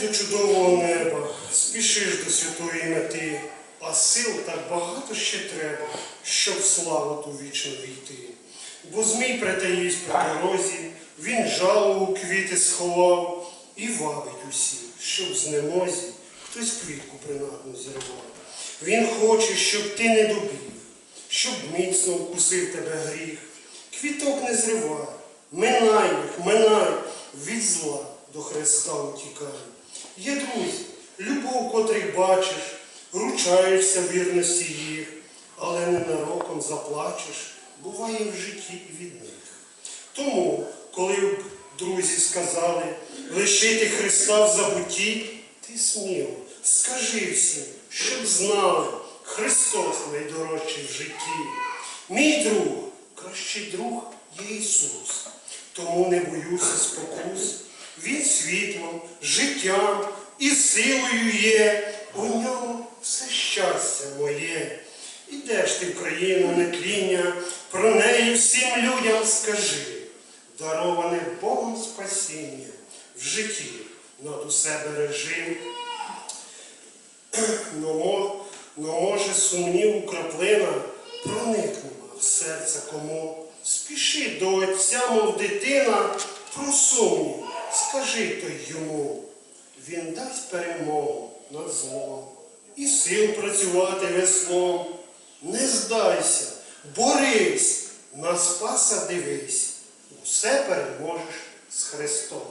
до чудового неба, спішиш до святої мети, а сил так багато ще треба, щоб в славу ту вічно війти. Бо змій притаївсь по дорозі, він жало у квіти сховав і вабить усіх, щоб в знемозі хтось квітку принадну зірвав. Він хоче, щоб ти не добіг, щоб міцно вкусив тебе гріх. Квіток не зривай, минай їх, минай, від зла до Христа утікай. Є друзі, любов, котрих бачиш, ручаєшся вірності їх, але ненароком заплачеш, буває в житті і від них. Тому, коли б друзі сказали лишити Христа в забутті, ти сміло скажи всім, щоб знали, Христос найдорожчий в житті. Мій друг, кращий друг є Ісус, тому не боюся спокус. Він світлом, життям і силою є, у ньому все щастя моє. Ідеш ти в країну нетління, про неї всім людям скажи, дароване Богом спасіння в житті над усе бережи. Но, но може сумніву краплина проникнула в серце кому. Спіши до отця, мов дитина, про сумнів, скажи то йому. Він дасть перемогу над злом і сил працювати веслом. Не здайся, борись, на спаса дивись, усе переможеш з Христом.